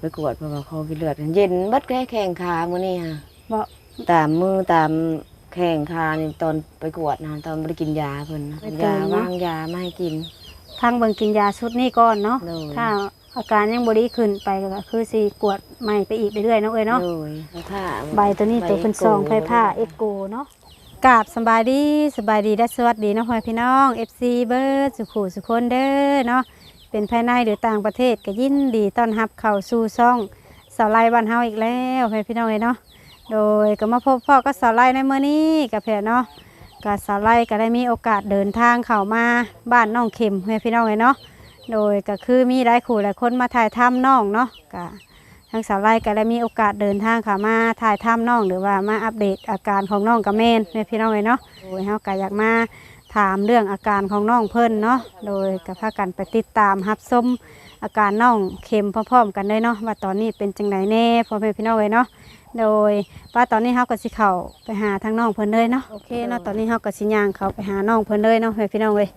ไปกวดเพราะว่าเขากินเลือดเย็นเบัดแค่แข้งขามื้อนี้ฮะบ่ตามมือตามแข้งขานี่ตอนไปกวดนะตอนบ่ได้กินยาเพิ่นนะยาวางยาไม่ให้กิน ทางเบิ่งกินยาชุดนี้ก่อนเนาะโดยถ้าอาการยังบ่ดีขึ้นไปก็คือสิกวดใหม่ไปอีกเรื่อยๆเนาะเอ้ยเนาะโดยแล้วถ้าใบตัวนี้ตัวเป็นซองไผ่ผ้าเอ็กโกเนาะกราบสบายดีสบายดีและสวัสดีเนาะพ่อพี่น้อง FC เบิร์ดสุขุสุคนเด้อเนาะ เป็นภายในหรือต่างประเทศก็ยินดีต้อนรับเข้าสู่ช่องสาวไลบ้านเฮาอีกแล้วพ่อพี่น้องเลยเนาะโดยก็มาพบพ่อกับสาวไลในเมื้อนี้กับแพรเนาะกับสาวไลก็ได้มีโอกาสเดินทางเข้ามาบ้านน้องเข็มพ่อพี่น้องเลยเนาะโดยก็คือมีหลายคู่หลายคนมาถ่ายทำน้องเนาะก็ทางสาวไล่ก็ได้มีโอกาสเดินทางค่ะมาถ่ายถ้ำน้องหรือว่ามาอัปเดตอาการของน้องกับแม่นแม่พี่น้องเลยเนาะโดยเฮาก็อยากมา ถามเรื่องอาการของน้องเพิ่นเนาะโดยกับพากันไปติดตามรับชมอาการน้องเข็มพร้อมๆกันเลยเนาะว่าตอนนี้เป็นจังไดแน่พ่อแม่พี่น้องเลยเนาะโดยว่าตอนนี้เฮาก็สิเข้าไปหาทางน้องเพิ่นเลยเนาะโอเคเนาะตอนนี้เฮาก็สิย่างเข้าไปหาน้องเพิ่นเลยเนาะแม่พี่น้องเลย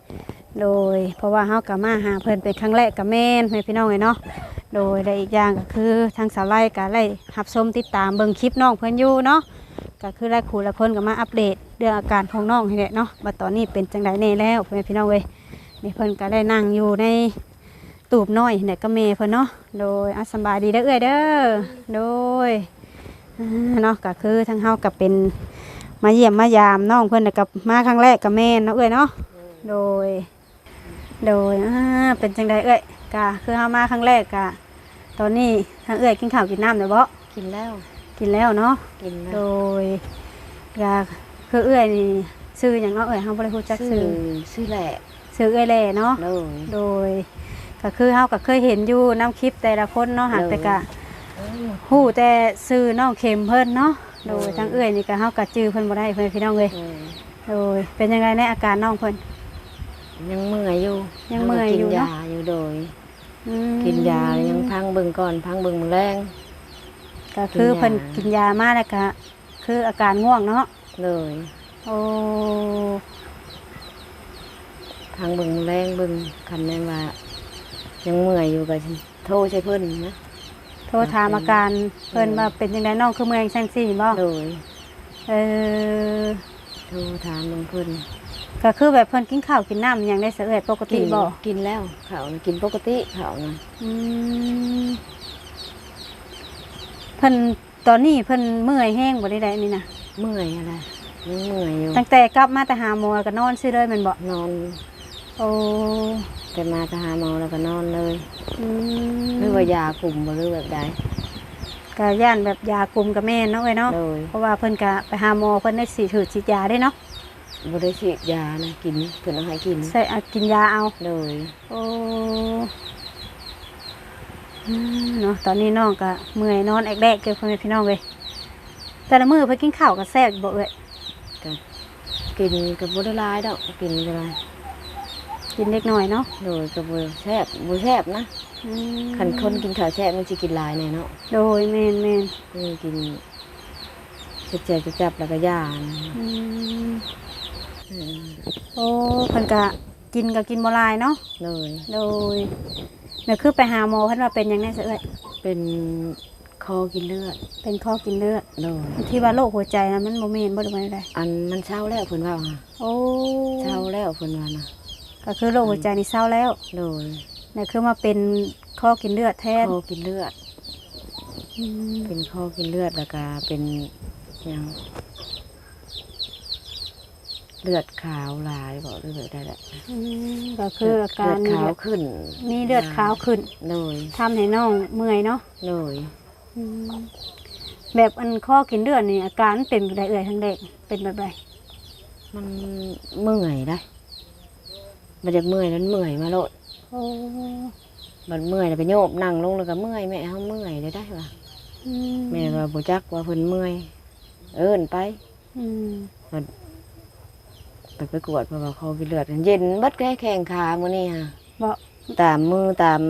โดย เพราะว่าเฮาก็มาหาเพิ่นเป็นครั้งแรกกับแม่นแม่พี่น้องเลยเนาะโดยและอีกอย่างก็คือทางสาวไล่ก็ไล่หับชมติดตามเบิ่งคลิปน้องเพิ่นอยู่เนาะ ก็คือไล่ครูและคนก็มาอัปเดตเรื่องอาการของน้องให้แหละเนาะว่าตอนนี้เป็นจังไดแน่แล้วพ่อแม่พี่น้องเว้ยนี่เพิ่นก็ได้นั่งอยู่ในตูบน้อยเนี่ยก็เมเพิ่นเนาะโดยอาสบายดีเด้อเอ้ยเด้อโดยเนาะก็คือทางเฮาก็เป็นมาเยี่ยมมายามน้องเพิ่นน่ะกับมาครั้งแรกกับแม่นเนาะเอ้ยเนาะโดย โดยเป็นจังไดเอ้ยกะคือเฮามาครั้งแรกกะตอนนี้ทางเอ้ยกินข้าวกินน้ำเดี๋ยวบ่กินแล้ว กินแล้วเนาะกินแล้โดวยกะคือเอื้อยนี่ชื่ออย่างเนาะเอื้อยเฮาบ่ได้ฮู้จักชื่ชื่ออชื่อแหละชื่อเอื้อยแหล่เนาะโดยโดยก็คือเฮาก็เคยเห็นอยู่น้ำคลิปแต่ละคนเนาะหากแต่กะฮู้แต่ชื่อน้องเข็มเพิ่นเนาะโดยทางเอื้อยนี่ก็เฮาก็จื้อเพิ่นบ่ได้เพิ่นพี่น้องเอ้ยเออโดยเป็นยังไงในอาการน้องเพิ่นยังเมื่อยอยู่ยังเมื่อยอยู่กินเนอะยาอยู่โดยอืมกินยายังพังเบิ่งก่อนพังเบิ่งมื้อแรง ก็คือเพิ่นกิกินนยายามาแล้วก็คืออาการง่วงเนาะเลยโอ้พังเบิ่งมื้อแรงเบิ่งคันแม่นว่า ยังเมื่อยอยู่ก็สิโทรใช้เพิ่นนะโทรถามอาการเพิ่นว่าเป็นยังไงน้องคือเมืองจังซี่บ่โดยเออโทรถามเบิ่งเพิ่นก็คือแบบเพิ่นกินข้าวกินน้ำอหย่างได้เสวยปกติบ่กินแล้วเขาวน่ะกินปกติเขาวนะอืม เพิ่นตอนนี้เพิ่นเมื่อยแห้งบ่ได้ได้นี่นะเมื่อยอะไรยังเมื่อยอยู่ตั้งแต่กลับมาแต่หาหมอก็นอนซื่อเลยแม่นบ่นอนโอ้แต่มาจะหาหมอแล้วก็นอนเลยอืมหรือว่ายากลุ่มบ่หรือแบบใดก็ย่านแบบยากลุ่มกับแม่นเนาะเอ้ยเนาะ โดยเพราะว่าเพิ่นก็ไปหาหมอเพิ่นได้สิถือฉีดยาได้เนาะบ่ได้ฉีดยานะกินเพิ่นเอาให้กินใส่เอากินยาเอา โดยโอ้อืม เนาะตอนนี้น้องก็เมื่อยนอนแอกๆเกี่ยวกับพี่น้องเลยแต่ละมื้อเพิ่นกินข้าวก็แซ่บอยู่บ่เอ้ยก็กินก็บ่ได้หลายดอกกินก็ได้กินเล็กน้อยเนาะโดยก็บ่แซ่บบ่แซ่บนะอืมคันคนกินข้าวแซ่บมันสิกินหลายแน่เนาะโดยแม่นแม่นนี่กินเจ็บๆจับๆแล้วก็ย่านะอืมอืมโอ้เพิ่นก็กินก็กินบ่หลายเนาะโดยโดย เนี่ยคือไปหาหมอเพิ่นว่าเป็นหยังไงซะเอ้ยเป็นคอกินเลือดเป็นข้อกินเลือด โดยที่ว่าโรคหัวใจนะมันบ่แม่นบ่ได้ว่าได้อันมันเช้าแล้วเพิ่นว่าค่ะโอ้เช้าแล้วเพิ่นว่านะก็คือโรคหัวใจนี่เศร้าแล้วโดยเนี่ยคือมาเป็นข้อกินเลือดแทนคอกินเลือด อืมเป็นคอกินเลือดแล้วก็เป็นหยัง เลือดขาวหลายบอกเลือดได้แหละอืมก็คืออาการเลือดมีขาวแบบขึ้นมีเลือดขาวขึ้นโดยทำให้น้องเมื่อยเนาะโดยอืมแบบอันข้อกินเลือดนี่อาการมันเป็นแบบใดเอ่ยทั้งเด็กเป็นแบบใดมันเมื่อยได้มันจะเมื่อยแล้วมันเมื่อยมาโลดโอ้มันเมื่อยแล้วไปโยบนั่งลงแล้วก็เมื่อยแม่เขาเมื่อยได้ได้ปะอืมแม่ว่าบุจักว่าเพิ่นเมื่อย เอิ้นไป อืม ไปไปกวดเพราะว่าเขากินเลือดเย็นเบัดแค่แข้งขามื้อนี้ฮะบ่ตามมือตาม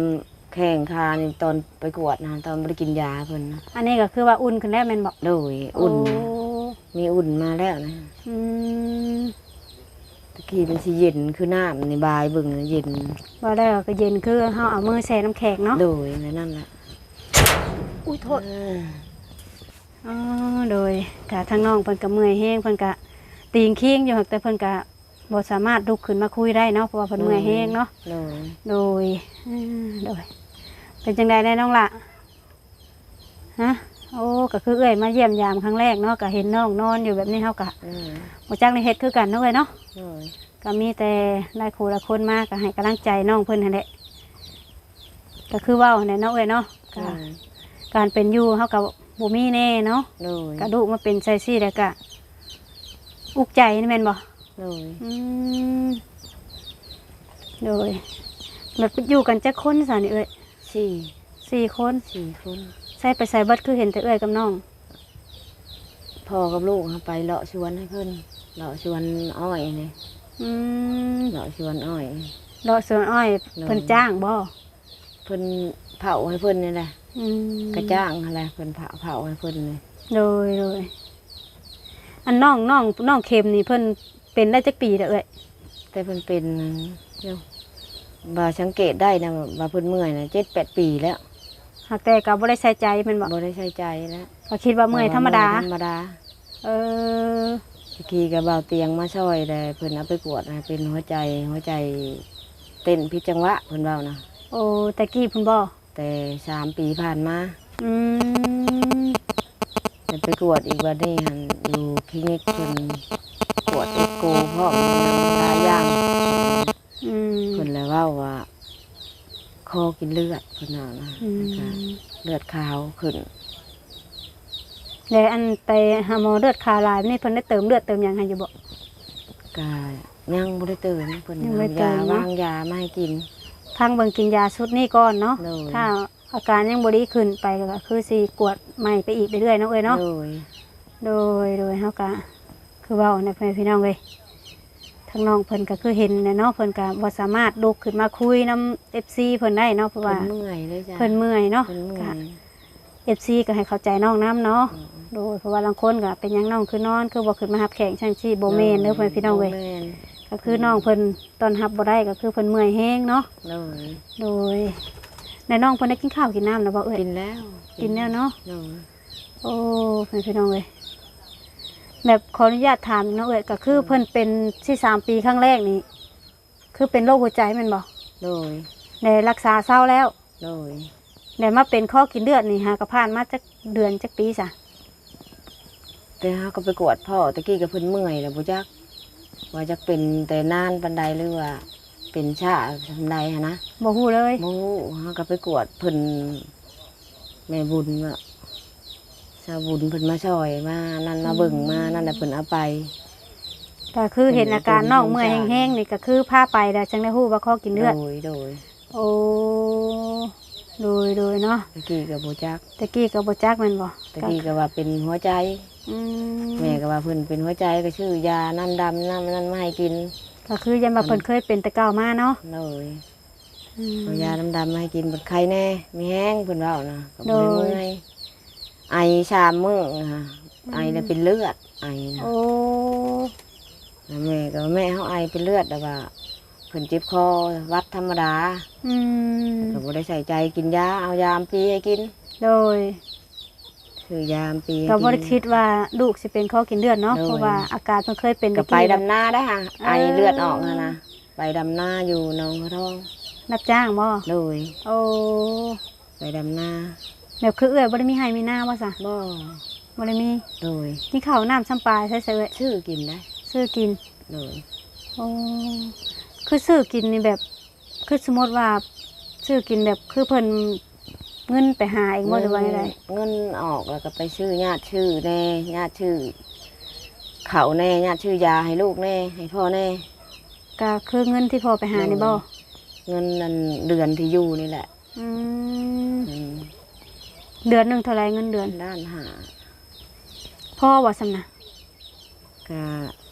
แข้งขานี่ตอนไปกวดนะตอนบ่ได้กินยาเพิ่นนะอันนี้ก็คือว่าอุ่นขึ้นแล้วแม่นบอกโดยอุ่นโมีอุ่นมาแล้วนะอืมตะกี้มันสิเย็นคือน้ำในบายเบิ่งน่ะเย็นว่าแล้วก็เย็นคือเฮาเอามือแช่น้ำแข็งเนาะโดยในนั่นแหละอุ้ยโทษเอออ๋อโดยกะทางน้องเพิ่นก็เมื่อยแห้งเพิ่นก็ ตีงคิงอยู่แต่เพิ่นก็บ่สามารถลุกขึ้นมาคุยได้เนาะเพราะว่าเพิ่นเมื่อยแห้งเนาะโดยโดยอ่าโดย เป็นจังใดได้น้องละฮะโอ้ก็คือเอ้ยมาเยี่ยมยามครั้งแรกเนาะก็เห็นน้องนอนอยู่แบบนี้เฮากะอืมบ่จักในเฮ็ดคือกันเนาะเอ้ยเนาะ โดยก็มีแต่หลายครูหลายคนมาก็ให้กำลังใจน้องเพิ่นหั่นแหละก็คือเว้าหั่นแหละเนาะเอ้ยเนาะโดก็ยการเป็นอยู่เฮาก็บ่มีแน่เนาะโดยกระดูกมาเป็นไซซี่แล้วก็ อุกใจนี่แม่นบ่โดยอืมโดยแบบอยู่กันจักคนซะนี่เอ้ยสี่สี่คนสี่คนใส่ไปใส่เบัดคือเห็นแต่เอ้ยกับน้องพ่อกับลูกเขาไปเลาะชวนให้เพิ่นเลาะชวนอ้อยนี่อืมเลาะชวนอ้อยดอกสวนอ้อยโดยเพิ่นจ้างบ่เพิ่นเผาให้เพิ่นนี่แหละอืมกระจ้างอะไรเพิ่นเผาเผาให้เพิ่นเลยโดยโดย อันน้องน้องน้องเข็มนี่เพิ่นเป็นได้จักปีแล้วเอ้ยแต่เพิ่นเป็นเดี๋ยวบ่าสังเกตได้นะว่าเพิ่นเมื่อยนะเจ็ดแปดปีแล้วหากแต่ก็บ่ได้ใส่ใจแมันบ่บ่ได้ใช้ใจแล้วก็คิดว่าเมื่อยธรรมดา ธรรมดาเออตะกี้ก็เบาเตียงมาช่วยแต่เพิ่นเอาไปกวดนะเป็นหัวใจหัวใจเต้นผิดจังหวะเพิ่นเว้านะโอ้ตะกี้เพุ่นบ่แต่สามปีผ่านมาอืม แต่ไปกวดอีกวันนี้หันอยู่คลินิกเพิ่นกวดเอ็กโกพร้อมหลายอย่างอืมเพิ่นเลยเว้าว่าคอกินเลือดเพิ่นเอานะอืมนะคะเลือดขาวขึ้น แล้วอันไปหาหมอเลือดขาวหลายนี่เพิ่นได้เติมเลือดเติมหยังให้อยู่บ่กายังบ่ได้เติมเพิ่นยังบ่เอาได้เติยามเนอะวางยามาให้กิน ทางเบิ่งกินยาชุดนี้ก่อนเนาะ โดย ถ้า อาการยังบ่ดีขึ้นไปก็คือสิกวดใหม่ไปอีกเรื่อยๆเนาะเอ้ยเนาะ โดยโดยโดยเฮาก็คือเว้าในพ่อแม่พี่น้องเว้ยทางน้องเพิ่นก็คือเห็นแหละเนาะเพิ่นก็บ่สามารถลุกขึ้นมาคุยนำ FC เพิ่นได้เนาะเพราะเพิ่ว่านเมื่อยเลยจ้ะเพิ่นเมื่อยเนาะเพิ่นเมื่อก็ ย FC ก็ให้เข้าใจน้องนํเนาะโดยเพราะว่าบางคนก็เป็นหยังน้องคือนอน คือบ่ขึ้นมารับแขกจังซี่บ่แม่นเด้อพ่อแม่พี่น้องเว้ยบ่แม่นก็คือน้องเพิ่นตอนรับบ่ได้ก็คือเพิ่นเมื่อยแฮงเนาะ โดยโดย ในน้องเพิ่นได้กินข้าวกินน้ำแล้วบ่เอ้ยกินแล้วกินแล้วเนาะโดยโอ้เพื่อนพี่น้องเลยแบบขออนุญาตถามอีกเนาะเอ้ยก็คือเพิ่นเป็นที่สามปีครั้งแรกนี่คือเป็นโรคหัวใจแมันบ่โดยในรักษาเศร้าแล้วโดยในมาเป็นข้อกินเลือดนี่ฮะก็ผ่านมาจักเดือนจักปีซะแต่เฮาก็ไปกวดพ่อตะกี้ก็เพิ่นเมื่อยแล้วบ่จักว่าจักเป็นแต่นานปานใดหรือว่า เป็นชาทำใดหันนะบ่ฮู้เลยโมเฮาก็ไปกวดเพิ่นแม่บุญว่าชาวบุญเพิ่นมาช่วยมานั่นมาเบิ่งมานั่นน่ะเพิ่นเอาไป ก็คือเห็นอาการน้องเมื่อยแห้งๆนี่ก็คือพาไปแล้วจังได้ฮู้ว่าข้อกินเลือด โดยโดยโอ้โดยโดยเนาะตะกี้ก็บ่จักตะกี้ก็บ่จักแม่นบ่ตะกี้ก็ว่าเป็นหัวใจ อืมแม่ก็ว่าเพิ่นเป็นหัวใจก็ชื่อยาน้ำดำน้ำนั่นมาให้กิน ก็คือยังมาเพิ่นเคยเป็นแต่เก่ามาเนาะโดยอืม เอายาน้ำดำมาให้กินบัดไข้แน่มีแห้งเพิ่นเว้านะก็บ่ได้โดย เมื่อยไอชามมื้อนะคะไอแล้วเป็นเลือดไอนะ โอ้แล้วแม่ก็ว่าแม่เฮาไอเป็นเลือดแต่ว่าเพิ่นเจ็บคอวัดธรรมดาอืมก็บ่ได้ใส่ใจกินยาเอายามปีให้กินโดย คือยามปีให้ก็บ่กิได้คิดว่าลูกสิเป็นข้อกินเลือดเนาะโดยเพราะว่าอาการมันเคยเป็นก็ไปตะดำนาได้ค่ะเออไอเลือดออกนะนะไปดำนาอยู่หนองกระทองรับจ้างบ่โดยโอ้ไปดำนาแบบคือเอื้อยบ่ได้มีให้มีหน้าว่าซะบ่บ่ได้มีโดยกินข้าวน้ำซ้ำปลาใส่เสยชื่อกินได้ซื้อกินโดยโอ้คือซื้อกินนี่แบบ คือสมมติว่าซื้อกินแบบคือเพิ่น เงินไปหาเองบ่หรือว่าอะไรเงินออกแล้วก็ไปชื่อญาติชื่อแน่ญาติชื่อ เขาแน่ญาติชื่อยาให้ลูกแน่ ให้พ่อแน่ ก็คือเงินที่พอไปหานี่บ่เงินนั่นเดือนที่อยู่นี่แหละอืมอืมเดือนหนึงเท่าไหร่เงินเดือนด้านหาพ่อว่าสำนะก็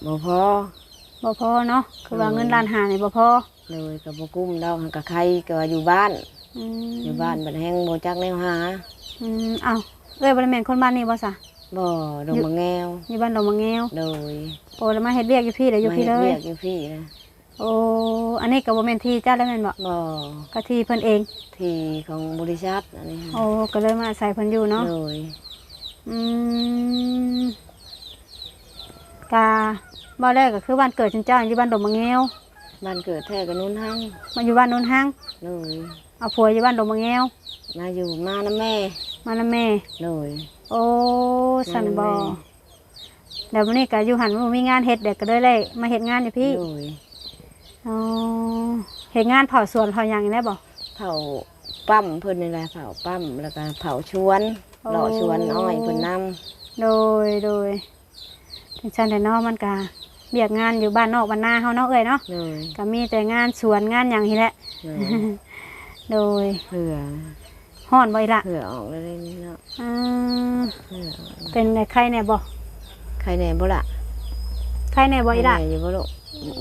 บ่พอบ่พอเนาะคือว่าอืมเงินล้านหานี่บ่พอเลยกับบ่กุ้มดอกหั้นกับใครก็ว่าอยู่บ้าน อืมอยู่บ้านบัดแห้งบ่จักแนวหาอืมเอ้าเอ้ยบ่ได้แม่นคนบ้านนี้บ่ซะบ่ดงมะแงวอยู่บ้านดอกมะแงวโดยโอ้แล้วมาเฮ็ดเวียกอยู่พี่เดี๋ยวอยู่พี่เลมาฮ็ดยวีกอยู่พี่นะโอ้อันนี้ก็บ่แม่นที่เจ้าได้แม่นบ่บ่ก็ที่เพิ่นเอง ที่ของบริษัทอันนี้ค่ะโอ้ก็เลยมาอาศัยเพิ่นอยู่เนาะโดยอืมกาบ้านแรกก็คือบ้านเกิดจันเจ้าอยู่บ้านดงมะเงวบ้านเกิดแท้กับนุ่นหั่งมาอยู่บ้านโนนห้างโดย เอาผัวอยู่บ้านดงมะเงวมาอยู่มานะแม่มานะแม่โดยโอ้สันบอมานะแม่เดี๋ยววันนี้ก็อยู่หันว่ามีงานเฮ็ดเด็กก็เลยเลยมาเฮ็ดงานอยู่พี่โดยอ๋อเฮ็ดงานเผาสวนเผาหยังนี่แหละบ่เผาปั๊มเพิ่นนี่แหละเผาปั๊มแล้วก็เผาชวนโอ้หล่อชวนอ้อยเพิ่นนำโดยโดยถึงชั้นแต่นอกมันก็เบียกงานอยู่บ้านนอกบ้านนาเฮาเนาะเอ้ยเนาะโดยก็มีแต่งานสวนงานหยังนี่แหละ โดยโดยเผื่อฮ้อนบ่อีละเผื่อออกเลยนี่เนาะอ่าเผื่อออกเป็นไงไข้แน่บ่ใครแหน่บ่ล่ะไข้แน่บ่อีละใครแหน่อยู่บ่ลูก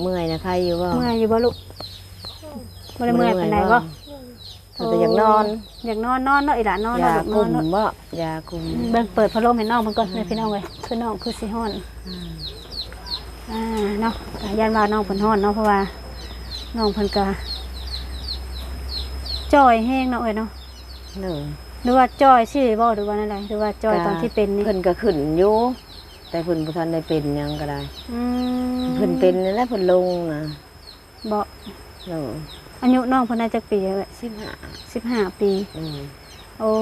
เมื่อยนะใครอยู่บ่เมื่อยอยู่บ่ลูกบ่ได้เมื่อยปานใดบ่เขาแต่อยากนอนอยากนอนนอนเนาะอีละนอนยาเนาะกลุ่มนอนเนาะบ่ยากลุ่มเบิ่งเปิดพัดลมให้น้องเพิ่นก่อนเลยพี่น้องเว้ยคือน้องคือสิฮ้อนอืมอ่าเนาะก็ยันว่าน้องเพิ่นฮ้อนเนาะเพราะว่าน้องเพิ่นก็ จ่อยแห้งเนาะเอ้ยเนาะเด้อหรือว่าจ่อยชื่อบ่หรือว่าอะไรหรือว่าจ่อยตอนที่เป็นนี่เพิ่นก็ขึ้นอยู่แต่เพิ่นบ่ทันได้เป็นหยังก็ได้อืมเพิ่นเป็นนั่นแหละเพิ่นลงนะบ่เด้ออายุน้องเพิ่นน่าจะปีเอ้ย15 15 ปีเด้อโอ้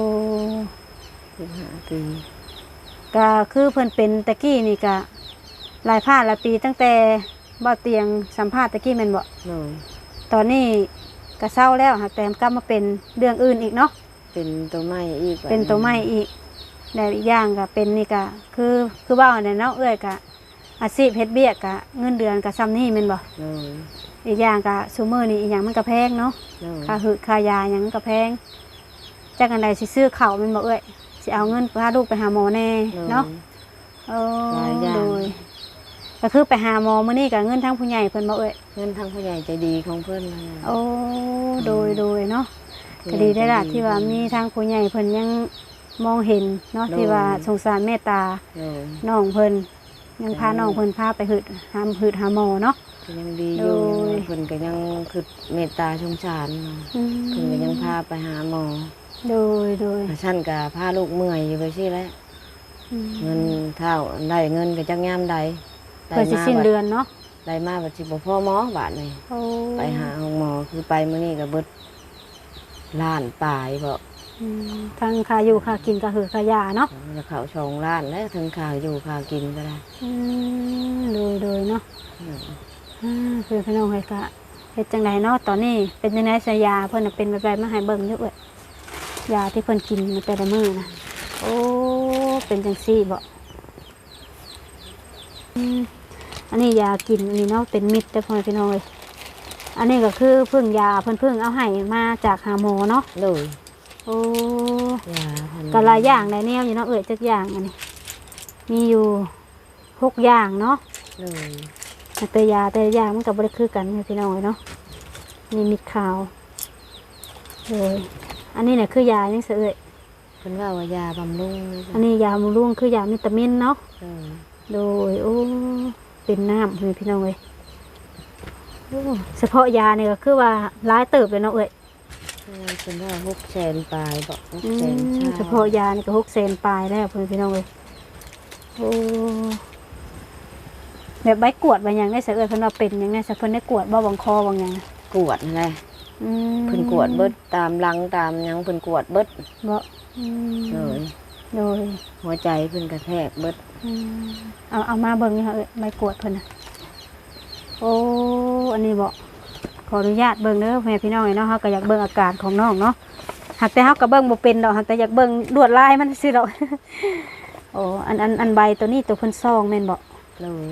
15ปีก็คือเพิ่นเป็นตะกี้นี่ก็หลายภาคหลายปีตั้งแต่บ่เตียงสัมภาษณ์ตะกี้แม่นบ่เด้อตอนนี้ ก็เศร้าแล้วหากแต่กลับมาเป็นเรื่องอื่นอีกเนาะเป็นตัวใหม่อีกเป็นตัวใหม่อีกแล้วอีกอย่างก็เป็นนี่ก็คือคือว่าเนี่ยเนาะเอ้อยก็อาชีพเฮ็ดเบี้ยก็เงินเดือนก็ซ้ำนี่แม่นบ่เด้ออีกอย่างก็ซูมือนี่อีกอย่างมันก็แพงเนาะเด้อค่าหืดค่ายาหยังมันก็แพงจากกันใดสิซื้อข้าวแม่นบ่เอ้อยสิเอาเงินพาลูกไปหาหมอแน่เนาะเออหลายอย่างโดย ก็คือไปหาหมอมื้อนี้ก็เงินทางผู้ใหญ่เพิ่นบ่เอ้อยเงินทางผู้ใหญ่ใจดีของเพิ่นนั่นแหละโอ้โดยโดยเนาะก็ดีได้ละที่ว่ามีทางผู้ใหญ่เพิ่นยังมองเห็นเนาะที่ว่าสงสารเมตตาเด้อน้องเพิ่นยังพาน้องเพิ่นพาไปหึดหามหึดหาหมอเนาะก็ยังดีอยู่โดยเพิ่นก็ยังคือเมตตาสงสารเนาะอืมเพิ่นก็ยังพาไปหาหมอโดยโดยฉันก็พาลูกเมื่อยอยู่ไปสิแหล้วอืมเงินเท่าได้เงินก็จักยามใดได้ เพิ่นสิสิ้นเดือนเนาะได้มาบัดสิบ่พอหมอบาดนี่โอ้ไปหาห้องหมอคือไปมื้อนี้ก็เบิดล้านปลายบ่อืมทางค่าอยู่ค่ากินก็คือค่ายาเนาะจะเข้าสองล้านแล้วถึงค่าอยู่ค่ากินก็ได้อืมโดยโดยเนาะอืมอ่าคือพี่น้องเฮ้ยก็เฮ็ดจังไดเนาะตอนนี้เป็นจังไดสยาเพิ่นน่ะเป็นแบบๆมาให้เบิ่งอยู่เอ้ยยาที่เพิ่นกินมาแต่ละมื้อนะโอ้เป็นจังซี่บ่ อืมอันนี้ยากินอันนี้เนาะเป็นมิตรแต่อพ่อแม่พี่น้องเลยอันนี้ก็คือเพิ่งยาเพิ่นเพิ่งเอาให้มาจากหาหมอเนาะเลยโอ้ยาพันก็หลายอย่างหลายแนวอยู่เนาะเอ่ยจักอย่างอันนี้ มีอยู่หกอย่างเนาะเลยแต่ยาแต่ละอย่างมันก็บ่ได้คือกันแม่พี่น้องเลยเนาะนี่มิตรขาวเลยอันนี้เนี่ยคือยายังเสยเอ่ยเพิ่นว่าว่ายาบำรุงเลยอันนี้ยาบำรุงคือยาวิตามินเนาะเลยโดยโอ้ เป็นน้ำเลยพี่น้องเลยโอ้เฉพาะยาเนี่ยก็คือว่าร้ายเติบเลยเนาะเอ้ยเพิ่นว่าหกแสนปลายบ่หกอืแสนมชาเฉพาะยานี่ก็หกเซนปลายแล้วเพื่อนพี่น้องเลยโอ้แบบใบกวดใบหยังได้เสยเอ้ยเพิ่นว่าเป็นหยังไงสะเพิ่นได้กวดบ่บังคอบังหยังนะกวดนั่นแหละอืมเพิ่นกวดเบิดตามหลังตามหยังเพิ่นกวดเบิดบ่อืมเลย โดยหัวใจเพิ่นกระแทกเบิดอืมเอาเอามาเบิ่งนี่ค่ะเอ้ยใบกวดเพิ่นน่ะโอ้อันนี้บ่ขออนุญาตเบิ่งเด้อแม่พี่น้องเนาะเฮาก็อยากเบิ่งอาการของน้องเนาะหากแต่เฮาก็เบิ่งบ่เป็นดอกหากแต่อยากเบิ่งลวดลายมันซื่อดอก โอ้อันอันอันใบตัวนี้ตัวเพิ่นซองแม่นบ่เลย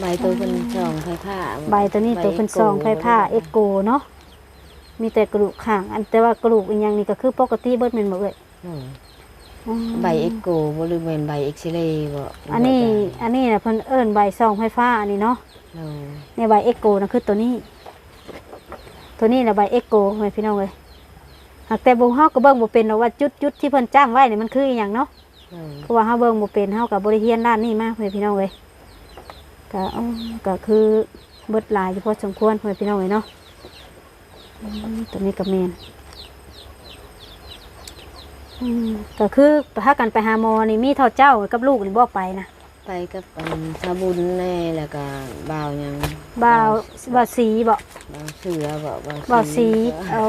ใบตัวเพิ่นช่องไฟผ้าใบตัวนี้ตัวเพิ่นซองไฟผ้าเอ็กโกเนาะมีแต่กระดูกข้าง อันแต่ว่ากระดูกอีกอย่างนี่ก็คือปกติเบิดแม่นบ่เอ้ยเลยอืม ใบเอ็กโกบ่หรือเป็นใบเอ็กซเรย์บ่อันนี้อันนี้น่ะเพิ่นเอิ้นใบซองไฟฟ้าอันนี้เนาะเลยในใบเอ็กโกนะคือตัวนี้ ตัวนี้นะใบเอ็กโกไหมพี่น้องเลยหากแต่บุเฮาก็เบิ่งบ่เป็นหรอกว่าจุดจุดที่เพิ่นจ้างไว้นี่มันคืออหย่างเนาะเลยเพราะว่าเฮาเบิ่งบ่เป็นเฮากับบริเฮียนด้านนี้มากเลยพี่น้องเลยก็อ๋อก็คือเบิดหลายอยู่พอสมควรเพื่อนพี่น้องเลยเนาะอืมตัวนี้ก็แมนอืม ก็คือถ้ากันไปหาหมอนี่มีเท่าเจ้ากับลูกนี่บ่ไปนะไปกับอันชาบุญแน่แล้วก็บ่าวหยังบ่าวบ่าวสีบ่บ่าวเสือบ่าวบ่าวสีเอา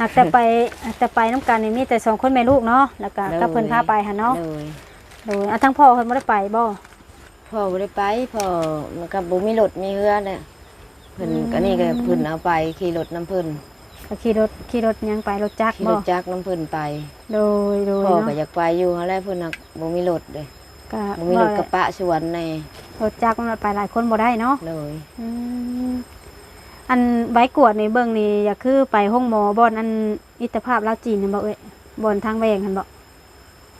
หากแต่ไปหากแต่ไปน้ำกันนี่มีแต่สองคนแม่ลูกเนาะแล้วก็กับเพิ่นพาไปหั่นเนาะเลยโดยอะทั้งพ่อเพิ่นบ่ได้ไปบ่พ่อบ่ได้ไปพ่อมันก็บ่มีรถมีเรือเนี่ยเพิ่นอืมก็นี่ก็เพิ่นเอาไปขี่รถน้ำเพิ่น ก็ขี่รถขี่รถหยังไปรถจักรขี่บ่รถจักรน้ำเพิ่นไปโดยโดยพ่อเนาะก็อยากไปอยู่หั่นแหละเพิ่นน่ะบ่มีรถเด้ก็บ่มีรถกระปะสวนแน่รถจักรมันไปหลายคนบ่ได้เนาะเลยอืมอันใบกวดในเบิ่งนี่อยากคือไปห้องหมอบ่อนอันอิตรภาพลาวจีนนั่นบ่เอ้ยบ่อนทางแวงหั่นบ่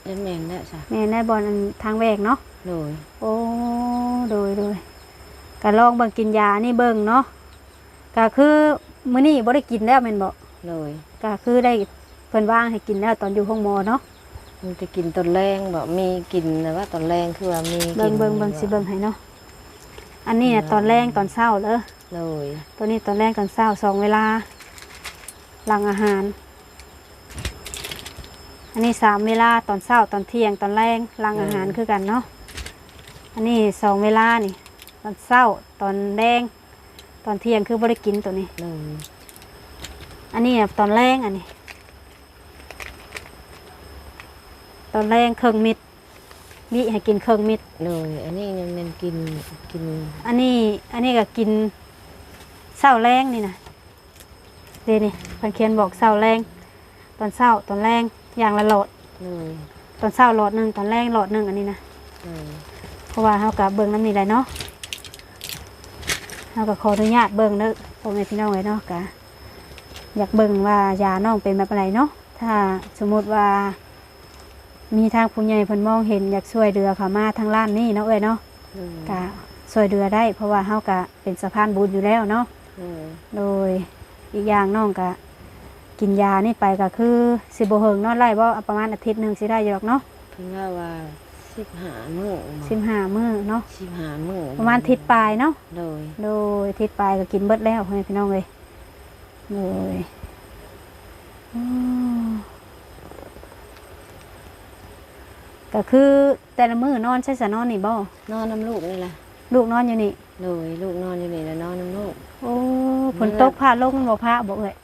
นั่นแม่นแล้วจ้ะแม่นได้บ่อนอันทางแวงเนาะ เลยโอ้โดยโดยก็ลองเบิ่งกินยานี่เบิ่งเนาะก็คือ มื้อนี้บ่ได้กินแล้วแม่นบ่เลยก็คือได้เพิ่นว่างให้กินแล้วตอนอยู่ห้องหมอเนาะมันจะกินตอนแรงบ่มีกินแต่ว่าตอนแรงคือว่ามีกินเบิ่งเบิ่งเบิ่งสิเบิ่งให้เนาะอันนี้น่ะตอนแรงตอนเช้าเด้อเลยตัวนี้ตอนแรกตอนเช้าสองเวลา หลังอาหาร อันนี้สามเวลาตอนเช้าตอนเที่ยงตอนแรงหลังอาหารคือกันเนาะอันนี้สองเวลานี่ ตอนเช้าตอนแดง ตอนเที่ยงคือบริกินตัวนี้ เลยอันนี้น่ะตอนแรงอันนี้ ตอนแรงเครื่องมิดมีให้กินเครื่องมิด เลยอันนี้ยังมันกินกินอันนี้ อันนี้ก็กินเศร้าแรงนี่นะเดนี่เพันเขียนบอกเศร้าแรง ตอนเศร้าตอนแรงอย่างละโหลด เลยตอนเศร้าโหลดหนึ่งตอนแรงโหลดหนึ่งอันนี้นะเลยเพราะว่าเฮากับเบิ่งน้ำนี่แหละเนาะ เฮากับขออนุญาตเบิ่งเด้อพ่อแม่พี่น้องไว้เนาะกะอยากเบิ่งว่ายาน้องเป็นแบบอะไรเนาะถ้าสมมุติว่า มีทางผู้ใหญ่เพิ่นมองเห็นอยากช่วยเดือเขามาทางล้านนี่เนาะเอ้ยเนาะเลยกะช่วยเดือได้ เพราะว่าเฮากะเป็นสะพานบุญอยู่แล้วเนาะเลยโดยอีกอย่างน้องกะกินยานี่ไปก็คือสิบ่เฮิงเนาะไล่บ่ประมาณอาทิตย์หนึงสิได้อยู่หรอกเนาะเพิ่งว่าว่า สิบหามื้อ15มื้อเนาะสิบหามื้อประมาณอาทิตย์ปลายเนาะเลยโดยอาทิตย์ปลายก็กินเบิดแล้วให้พี่น้องเลยโดยอืมก็คือแต่ละมื้อนอนใช้สะนอนนี่บ่นอนน้ำลูกนี่แหละลูกนอนอยู่นี่เลยลูกนอนอยู่นี่แล้วนอนน้ำลูกโอ้ฝนตกผ้าลงมันบ่ผ้าบ่เอ่ย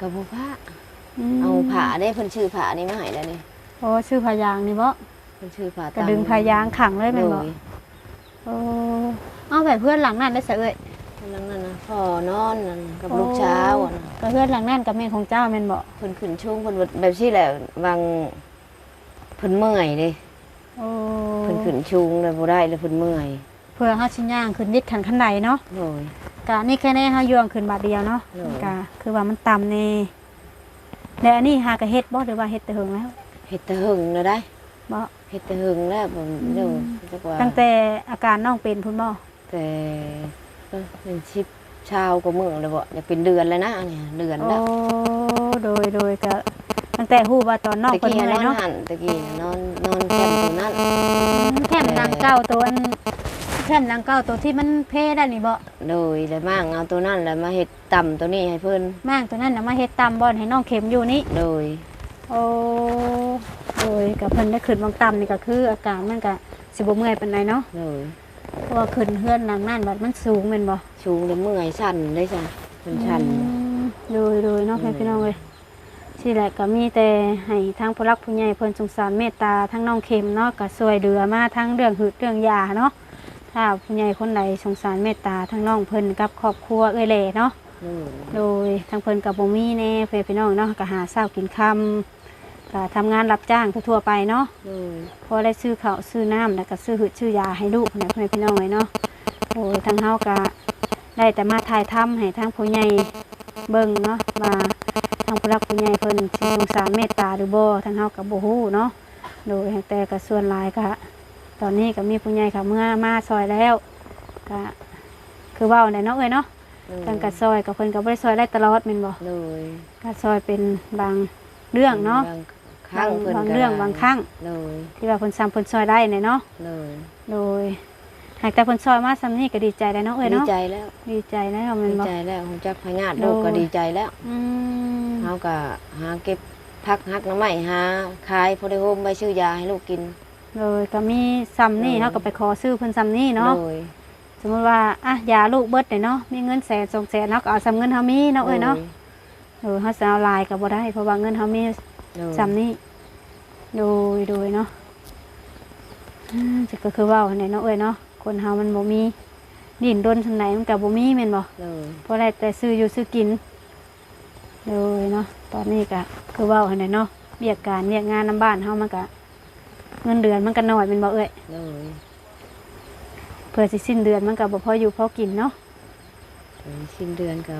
กับผู้ผ้ามเอาผ้าได้เพิ่นชื่อผ้านี่มาให้แล้วนี่โอ้ชื่อพายางนี่บ่ เพิ่นชื่อผ้ากระดึงพายางขังเลยแม่นบ่เลยโอ้เอาแบบเพื่อนหลังนั่นได้ซะเอ่ยนั่นนั่นนะพ่อนอนนั่นกับลูกเช้าวอะนะก็เพื่อนหลังนั่นกับแม่ของเจ้าแม่นบ่เพิ่นขึ้นช่วงเพิ่นแบบที่แหละวางเพิ่นเมื่อยเด้โอ้เพิ่นขึ้นชุงเลยบ่ได้เลยเพิ่นเมื่อย เพื่อเฮาสิย่างขึ้นนิดขันขันใดเนาะโดยกะนี่แค่นี้เฮายวงขึ้นบาทเดียวเนาะเออกะคือว่ามันต่ำแน่แล้วอันนี้หากะเฮ็ดบ่หรือว่าเฮ็ดแต่เหิงแล้วเฮ็ดแต่หึงแล้วได้ บ่เฮ็ดแต่หึงแล้วผมเดี๋ยวจักว่าตั้งแต่อาการน้องเป็นพุ่นบ่แต่เออเป็นชิปชาวก็มื้อแล้วบ่จะเป็นเดือนแล้วนะเนี่ยเดือนโอ้แล้วโดยโดยก็ตั้งแต่ฮู้ว่าตอนน้องตะเพิ่นกี้เมื่อยนอนเนาะหันตะกี้น่ะนอนนอนแคมป์ตัวนั้นอืมแค่มนางเก้าตัวอันแค่มนางเก้าตัวที่มันเพได้นี่บ่โดยแล้วมั่งเอาตัวนั้นแล้วมาเฮ็ดต่ำตัวนี้ให้เพิ่นมางตัวนั้นน่ะมาเฮ็ดตามบ่อนให้น้องเข็มอยู่นี่โดย โอ้โดยกับเพิ่นได้ขึ้นบางต่ำนี่ก็คืออาการมันก็สิบ่เมื่อยปานใดเนาะโดยเพราะว่าขึ้นเฮือนหลังนั่นบัดมันสูงแม่นบ่ชูงแล้วเมื่อยสั่นได้จ้ะเพิ่นสั่น อืมโดยโดยเนาะเพื่อนพี่น้องเลยที่แหละก็มีแต่ให้ทางผู้รักผู้ใหญ่เพิ่นสงสารเมตตาทั้งน้องเข็มเนาะก็ช่วยเหลือมาทั้งเรื่องหืดเรื่องยาเนาะถ้าผู้ใหญ่คนใดสงสารเมตตาทั้งน้องเพิ่นกับครอบครัวเอ้ยแหล่เนาะ โดยโดยทางเพิ่นกับบ่มีแน่เพื่อนพี่น้องเนาะก็หาเช้ากินค่ำ ก็ทำงานรับจ้างทั่วๆไปเนาะโดยพอได้ซื้อข้าวซื้อน้ำแล้วก็ซื้อหืดซื้อยาให้ลูกเนี่ยเพื่อนพี่น้องเลยเนาะโอ้ยทางเฮาก็ได้แต่มาถ่ายทำให้ทางผู้ใหญ่เบิ่งเนาะว่าทางผู้รักผู้ใหญ่เพิ่นสิสงสารเมตตาหรือบ่ทางเฮาก็บ่ฮู้เนาะโดยแต่ก็ส่วนหลายก็ตอนนี้ก็มีผู้ใหญ่ค่ะเมื่อมาซอยแล้วก็คือเว้าได้เนาะเอ้ยเนาะโดยทางก็ซอยกับเพิ่นก็บ่ได้ซอยได้ตลอดแม่นบ่โดยก็ซอยเป็นบางเรื่องเนาะบาง ครั้งเพิ่นบางก็เรื่องบางครั้งโดยที่ว่าเพิ่นซ้ำเพิ่นซอยได้เนี่ยเนาะโดยโดยหากแต่เพิ่นซอยมาซำนี้ก็ดีใจแล้วเนาะเอ้ยดีเนาะใจแล้วดีใจแล้วแม่ดีนบ่ ใจแล้วฮู้จักพญาติลูกก็ดีใจแล้วอืมเฮาก็หาเก็บพักหักหน้ำไม้หาขายพอได้โฮมไว้ซื้อยาให้ลูกกินเลยก็มีซ้ำนี่โดย เฮาก็ไปขอซื้อเพิ่นซ้ำนี่เนาะโดยสมมุติว่าอะยาลูกเบิดเนี่ยเนาะมีเงินแสนสองแสนเนาะก็เอาซ้ำเงินเฮามีเนาะเอ้ยเนาะเออเฮาสิเอาหลายก็บ่ได้เพราะว่าเงินเฮามี โดยซ้ำนี่โดยโดยเนาะอืมจะก็คือเว่าเนี่ยเนาะเอ้ยเนาะคนเฮามันบ่มีดินดนทางไหนมันก็บ่มีแม่นบ่โดย เพราะได้แต่ซื้ออยู่ซื้อกินโดยเนาะตอนนี้ก็คือเว่าเนี่ยเนาะเรียกการเรียกงานนํบ้านเฮามันก็เงินเดือนมันก็น้อยแม่นบ่เอ้ย โดยเพื่อสิสิ้นเดือนมันก็บ่พออยู่พอกินเนาะถึงสิ้นเดือนก็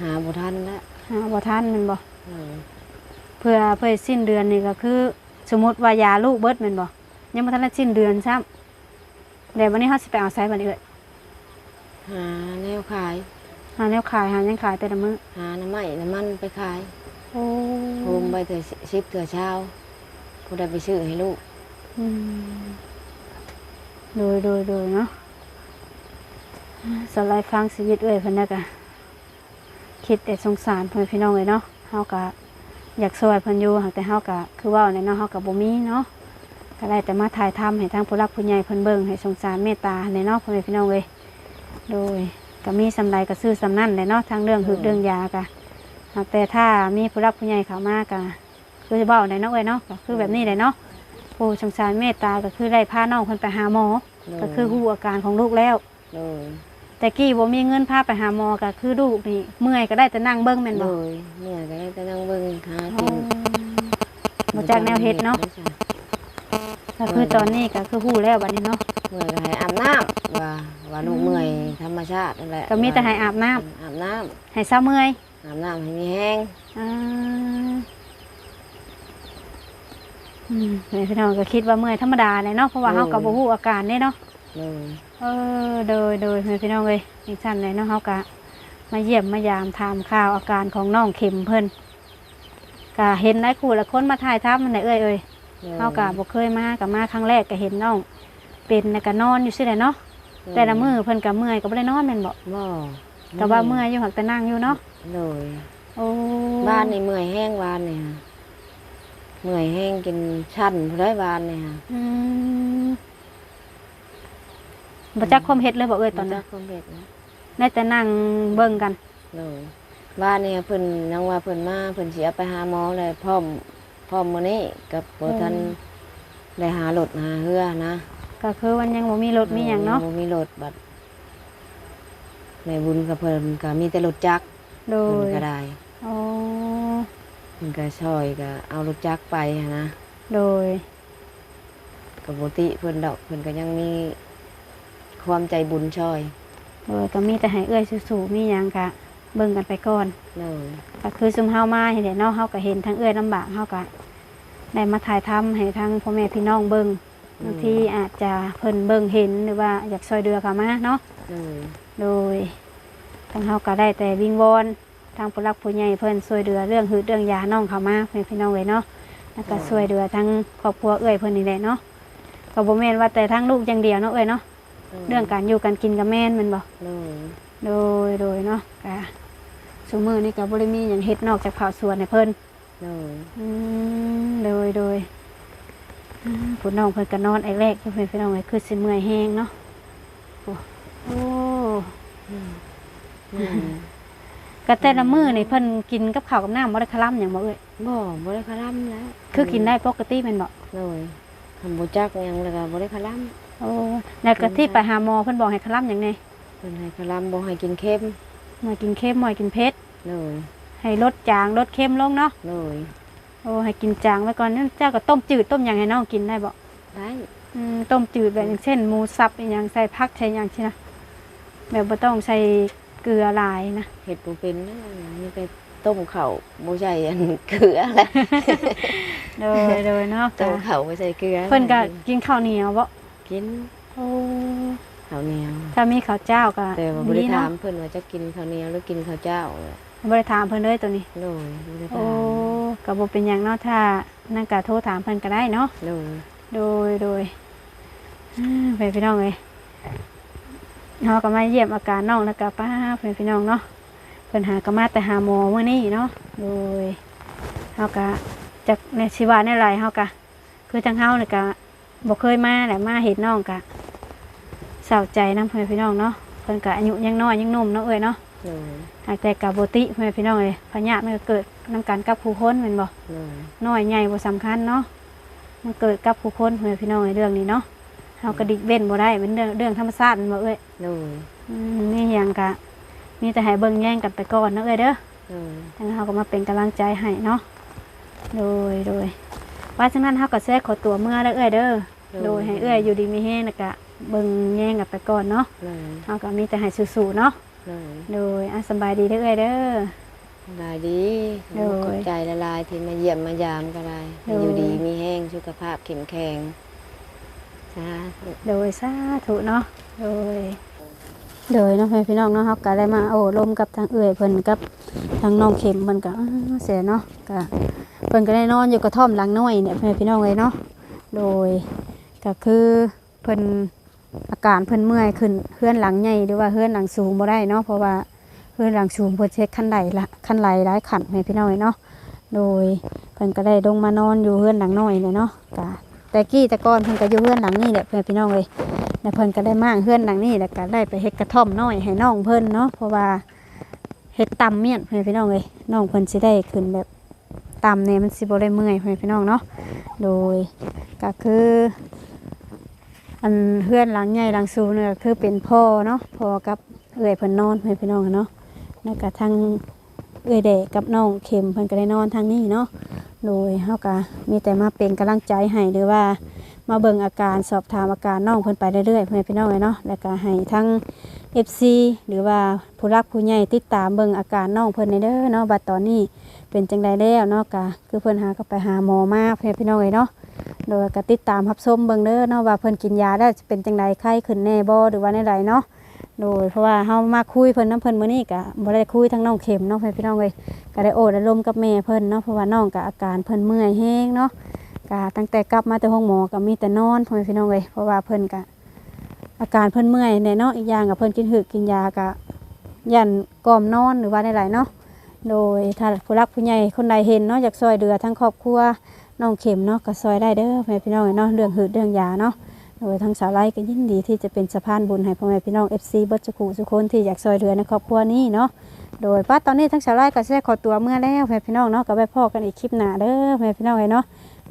หาบ่ทันแล้วหาบ่ทันแม่นบ่โดยเพื่อเพื่อสิ้นเดือนนี่ก็คือ สมมุติว่ายาลูกเบิดแม่นบ่ยังบ่ทันได้สิ้นเดือนซ้ำเดี๋ยววันนี้เฮาสิไปเอาไสบัดนี้เอ้ยหาแนวขาย หาแนวขายหาหยังขายแต่ละมื้อหาน้ำไม้น้ำมันไปขายโอ้โฮมไปเถื่อชิปเถื่อเช้าผู้ใดไปซื้อให้ลูกอืมโดยโดยโดยเนาะสไลด์ฟังชีวิตเอ้ยเพิ่นน่ะก็คิดแต่สงสารเพิ่นพี่น้องเลยเนาะเฮาก็ อยากช่วยเพิ่นอยู่หากแต่เฮาก็คือว้าในเนาะเฮาก็บ่มีเนาะก็ได้แต่มาถ่ายทำให้ทางผู้รักผู้ใหญ่เพิ่นเบิ่งให้สงสารเมตตาในเนาะพ่อแม่พี่น้องเอ้ยโดยก็มีสำไรก็ซื้อสำนั่นแหละเนาะทางเรื่องหึกเรื่องยาก็หากแต่ถ้ามีผู้รักผู้ใหญ่เข้ามาก็คือเว้าในเนาะเอ้ยเนาะก็คือแบบนี้เลยเนาะผู้สงสารเมตตาก็คือได้พาน้องเพิ่นไปหาหมอ ก็คือหูอาการของลูกแล้วโดย แต่กี้บ่มีเงินพาไปหาหมอก็คือลูกนี่เมื่อยก็ได้แต่นั่งเบิ่งแม่นโดบ่ยเมื่อก็ได้แต่นั่งเบิ่งหาอ๋อกินบ่จากแนวเฮ็ดเนาะก็คือตอนนี้ก็คือหูแล้วบัดนี้เนาะ เมื่อยก็ให้อาบน้ำว่าว่าลูกเมื่อยธรรมชาตินั่นแหละก็มีแต่ให้อาบน้ำอาบน้ำให้เศร้าเมื่อยอาบน้ำให้มีแห้งอ่าอืมแม่พี่น้องก็คิดว่าเมื่อยธรรมดาเลยเนาะเพราะว่าเฮาก็บ่ฮู้อาการเด้เนาะ โดยเออโดยโดยแม่พี่น้องเอ้ยอีกท่านเลยเนาะเฮากะมาเยี่ยมมายามถามข่าวอาการของน้องเข็มเพิ่นกะเห็นหลายคู่หลายคนมาถ่ายทับมันได้เอ้ยเอ้ยโดยเฮากะบ่เคยมากับมาครั้งแรกก็เห็นน้อง เป็นแล้วก็นอนอยู่ซื่อแหละเนาะแต่ละมื้อเพิ่นก็เมื่อยก็บ่ได้นอนแม่นบ่บ่ก็ว่าเมื่อยอยู่หักแต่นั่งอยู่เนาะโดยโอ้บ้านนี่เมื่อยแห้งบ้านนี่ค่ะเมื่อยแห้งกินชั้นผู้ได้บ้านนี่ค่ะอืม บ่จักความเฮ็ดเลยบ่เอ้ยตอนนั้นคอมเบ็ดนะได้แต่นั่งเบิ่งกัน เลยบ้านนี่เพิ่นนังว่าเพิ่นมาเพิ่นสิเอาไปหาหมอเลยพร้อมพร้อมมื้อนี้กับบ่ทันได้หารถหาเฮือนะก็คือมันยังบ่มีรถมีหยังเนาะบ่มีรถบัดในบุญกับเพิ่นก็มีแต่รถจักรโดเพิ่นยก็ได้อ๋อเพิ่นก็ช่วยก็เอารถจักรไปหั้นนะ โดยก็บ่ติเพิ่นดอกเพิ่นก็ยังมี ความใจบุญช่วยโดยก็มีแต่ให้เอื้อยสู้ๆมีหยังกะเบิ่งกันไปก่อน เลยก็คือซุมเฮามาเห็นเนาะเฮาก็เห็นทั้งเอื้อยลำบากเฮาก็ได้มาถ่ายทำให้ทั้งพ่อแม่พี่น้องเบิ่งบางทีอาจจะเพิ่นเบิ่งเห็นหรือว่าอยากช่วยเดือเข้ามาเนาะ เลยโดยทางเฮาก็ได้แต่วิงวอนทางผู้รักผู้ใหญ่เพิ่นช่วยเดือเรื่องหืดเรื่องยาน้องเข้ามาเพื่อนพี่น้องเลยเนาะแล้วก็ช่วยเดือทั้งครอบครัวเอื้อยเพิ่นนี่แหละเนาะก็บ่แม่นว่าแต่ทั้งลูกอย่างเดียวเนาะเอ้ยเนาะ เรื่องการอยู่การกินกับแม่นแมันบ่เลยโดยโดยเนาะกะสมือนี่ก็บริมีอย่างเฮ็ดนอกจากเผาสวนให้เพิ่นเลยอืมโดยโดยอืมผู้น้องเพิ่นก็นอนไอ้แรกอยู่เพิ่นพี่น้องไอ้คือสิเมื่อยแห้งเนาะโอ้โอ้อืมก็แต่ละมื้อนี่เพิ่นกินกับข้าวกับน้ำบ่ได้คล่ำหยังบ่เอ้ยบ่บ่ได้คลำแล้วคือกินได้ปกติแม่นบ่เลยคำบ่จักหยังแล้วก็บ่ได้คลำ โอ้แล้วก็ที่ไปหาหมอเพิ่นบอกให้คล่ำหยังไงเพิ่นให้คลำบ่ให้กินเค็มมากินเค็มมากินเผ็ดเลยให้ลดจางลดเค็มลงเนาะเลยโอ้ให้กินจางไว้ก่อนนั่นเจ้าก็ต้มจืดต้มหยังให้น้องกินได้บ่ได้อืมต้มจืดแบบอย่างเช่นหมูสับอหย่างใส่ผักใส่หยังใช่นะแบบบ่ต้องใส่เกลือหลายนะเห็ดบ่เป็นนะนี่ไปต้มข้าวบ่ใส่อันเกลือแหละโดยโดยเนาะต้มข้าวบ่ใส่เกลือเพิ่นก็กินข้าวเหนียวบ่ กินโอ้ข้าวเหนียวถ้ามีข้าวเจ้าก็แต่ว่าบ่ได้ดีถาเนาะมเพิ่นว่าจะกินข้าวเหนียวหรือกินข้าวเจ้าบ่ได้ถามเพิ่นเลยตัวนี้โดยบ่ได้โอ้ถามก็บ่เป็นหยังเนาะถ้านั่นก็โทรถามเพิ่นก็ได้เนาะโดยโดยโดยอ่าไปพี่น้องเลยเราก็มาเยี่ยมอาการน้องแล้วก็ป้าเพื่อนพี่น้องเนาะเพิ่นหาก็มาแต่หาหมอเมื่อนี้เนาะโดยเฮาก็จากในชีวะในไรเฮาก็คือทางเฮาเนี่ยก็ บ่เคยมาแหละมาเห็นน้องก็เศร้าใจนํเพื่อนพี่น้องเนาะเพิ่นก็อายุยังน้อยยังหนุ่มเนาะเอ้ยเนาะเลยหากแต่กับโบติเพื่อนพี่น้องเลยพญาติมันก็เกิดนํกันกับผู้คนแม่นบ่เลยน้อยใหญ่บ่สำคัญเนาะมันเกิดกับผู้คนเพื่อนพี่น้องในเรื่องนี้เนาะเฮากระดิกเว้นบ่ได้เป็นเรื่องเรื่องธรรมชาติแมันบ่เอ้ยเลยอืมนี่หยังกะ มีแต่ให้เบิ่งแย่งกันไปก่อนเนาะเอ้ยเด้อเลยทางเฮาก็มาเป็นกำลังใจให้เนาะ โดย โดยว่าฉะนั้นเฮาก็แทรกขอตัวเมื่อแล้วเอ้ยเด้อ โดยให้เอ้ยอยู่ดีมีแฮงแล้วก็เบิ่งแย่งกันไปก่อนเนาะเลยเฮาก็มีแต่ให้สู้ๆเนาะเลยโดยอะสำบายดีเด้อเอ้ยเด้อลายดีโดยขอบใจละลายที่มาเยี่ยมมายามก็ได้โดยอยู่ดีมีแห้งสุขภาพเข้มแข็งสาธุโดยสาธุเนาะโดยโดยเน้องพี่น้องเนาะครับก็ได้มาโอ้ลมกับทางเอื่อยเพิ่นกับทางน้องเข็มเพิ่นก็อ้าเสียเนาะก็เพิ่นก็ได้นอนอยู่กระท่อมหลังน้อยเนี่ยพี่พี่น้องเลยเนาะโดย ก็คือเพิ่นอาการเพิ่นเมื่อยขึ้นเฮือนหลังใหญ่หรือว่าเฮือนหลังสูงบ่ได้เนาะเพราะว่าเฮือนหลังสูงเพิ่นเช็คขั้นใดลละขั้นไหลหลายขันพี่พี่น้องเลยเนาะโดยเพิ่นก็ได้ลงมานอนอยู่เฮือนหลังน้อยเนี่ยเนาะก็แต่กี้แต่ก่อนเพิ่นก็อยู่เฮือนหลังนี้แหละพี่อนพี่น้องเลยแล้วเพิ่นก็ได้มางเฮือนหลังนี้แล้วก็ได้ไปเฮ็ดกระท่อมน้อยให้น้องเพิ่นเนาะเพราะว่าเฮ็ดตำเมี่ยนเพื่อนพี่น้องเลยน้องเพิ่นสิได้ขึ้นแบบตำเนี่ยมันสิบ่ได้เมื่อยเพื่อนพี่น้องเนาะโดยก็คือ อันเฮือนหลังใหญ่หลังสูงเนี่ยคือเป็นพ่อเนาะพ่อกับเอื้อยเพิ่นนอนเพื่อนพี่น้องเนาะแล้วก็ทางเอื้อยเดกกับน้องเข็มเพิ่นก็ได้นอนทางนี้เนาะโดยเฮาก็มีแต่มาเป็นกำลังใจให้หรือว่ามาเบิ่งอาการสอบถามอาการน้องเพิ่นไปเรื่อยๆเพื่อนพี่น้องเลยเนาะแล้วก็ให้ทั้ง FC หรือว่าผู้รักผู้ใหญ่ติดตามเบิ่งอาการน้องเพิ่นในเด้อเนาะบัดตอนนี้ เป็นจังไดแล้วเนาะก็คือเพิ่นหาก็ไปหาหมอมาเพื่อนพี่น้องเลยเนาะโดยก็ติดตามรับชมเบิ่งเด้อเนาะว่าเพิ่นกินยาได้จะเป็นจังไดไข้ขึ้นแน่บ่หรือว่าในใดเนาะโดยเพราะว่าเฮามาคุยเพิ่นน้ำเพิ่นมื้อนี้ก็บ่ได้คุยทั้งน้องเข็มเนาะเพื่อนพี่น้องเลยก็ได้โอ้ได้ลมกับแม่เพิ่นเนาะเพราะว่าน้องก็อาการเพิ่นเมื่อยแฮงเนาะกะตั้งแต่กลับมาแต่ห้องหมอก็มีแต่นอนเพื่อแม่พี่น้องเลยเพราะว่าเพิ่นกะอาการเพิ่นเมื่อยในเนาะอีกอย่างกับเพิ่นกินหืดกินยากะยันก่อมนอนหรือว่าในหลเนาะ โดยถ้าผู้รักผู้ใหญ่คนใดเห็นเนาะอยากซอยเดือทั้งครอบครัวน้องเข็มเนาะก็ซอยได้เด้อแม่พี่น้องเนาะเรื่องหืดเรื่องยาเนาะโดยทั้งสาวไล่ก็ยินดีที่จะเป็นสะพานบุญให้พ่อแม่พี่น้อง FC เบิดจุกุทุคนที่อยากซอยเดือในครอบครัวนี้เนาะโดยป้าตอนนี้ทั้งสาวไล่ก็ได้ขอตัวเมื่อแล้วแม่พี่น้องเนาะก็ไปพ่อกันอีกคลิปหน้าเด้อแม่พี่น้องเลยเนาะ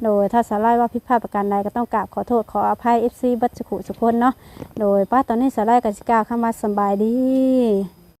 โดยถ้าสาไลว่าผิดพลาดประการใดก็ต้องกราบขอโทษขออภัย FC บัตสุขุสุคนเนาะโดยป้าตอนนี้สาไลกับสิกล่าวคำว่าสบายดี